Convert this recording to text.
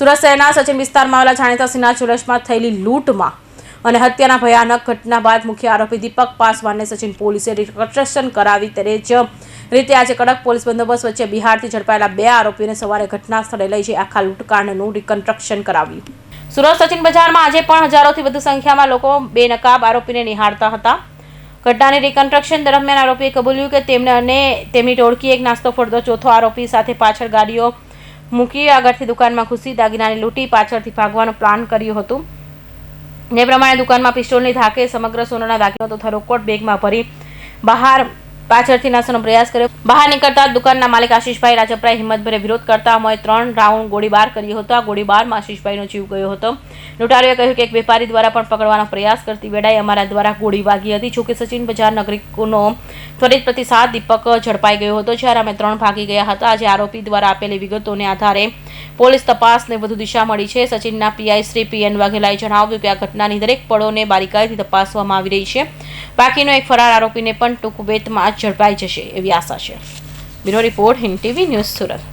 સુરત શહેરના સચિન વિસ્તારમાં આવેલા જાણીતા સિન્હા ચુરસમાં થયેલી લૂંટમાં અને હત્યાના ભયાનક ઘટના બાદ મુખ્ય આરોપી દીપક પાસવાનને સચિન પોલીસે રિકન્સ્ટ્રક્શન કરાવી ત્યારે જ રીતે આજે કડક પોલીસ બંદોબસ્ત વચ્ચે બિહારથી ઝડપાયેલા બે આરોપીઓને સવારે ઘટના સ્થળે લઈ જઈ આખા લૂંટકાંડનું રિકન્સ્ટ્રક્શન કરાવ્યું. સુરત સચિન બજારમાં આજે પણ હજારોથી વધુ સંખ્યામાં લોકો બેનકાબ આરોપીને નિહાળતા હતા. ઘટનાની રિકન્સ્ટ્રક્શન દરમિયાન આરોપીએ કબૂલ્યું કે તેમને અને તેમની ટોળકી એક નાસ્તો ફોડતો ચોથો આરોપી સાથે પાછળ ગાડીઓ મૂકી આગળથી દુકાનમાં ઘૂસી દાગીનાની લૂંટી પાછળથી ભાગવાનો પ્લાન કર્યું હતું. જે પ્રમાણે દુકાનમાં પિસ્ટોલની ધાકે સમગ્ર સોનાના દાગીનો તથા રોકડ બેગમાં ભરી બહાર પાછળથી નાસવાનો પ્રયાસ કર્યો. બહાર નીકળતા દુકાનના માલિક આશીષભાઈ રાજપરાએ હિંમતભરે વિરોધ કરતા અમોએ ત્રણ રાઉન્ડ ગોળીબાર કર્યો હતો. આ ગોળીબારમાં આશીષભાઈનો જીવ ગયો હતો. લૂંટારીઓએ કહ્યું કે એક વેપારી દ્વારા પણ પકડવાનો પ્રયાસ કરતી વેળાએ અમારા દ્વારા ગોળી વાગી હતી. જોકે સચિન બજાર નાગરિકોનો ત્વરિત પ્રતિસાદ દીપક ઝડપાઈ ગયો હતો, જ્યારે અમે ત્રણ ભાગી ગયા હતા. આજે આરોપી દ્વારા આપેલી વિગતોને આધારે પોલીસ તપાસને વધુ દિશા મળી છે. સચિનના પીઆઈ શ્રી પીએન વાઘેલાએ જણાવ્યું કે આ ઘટનાની દરેક પળોને બારીકાઈથી તપાસવામાં આવી રહી છે. બાકીનો એક ફરાર આરોપીને પણ ટૂંક વેતમાં ઝડપાઈ જશે એવી આશા છે bureau report Hind TV news Surat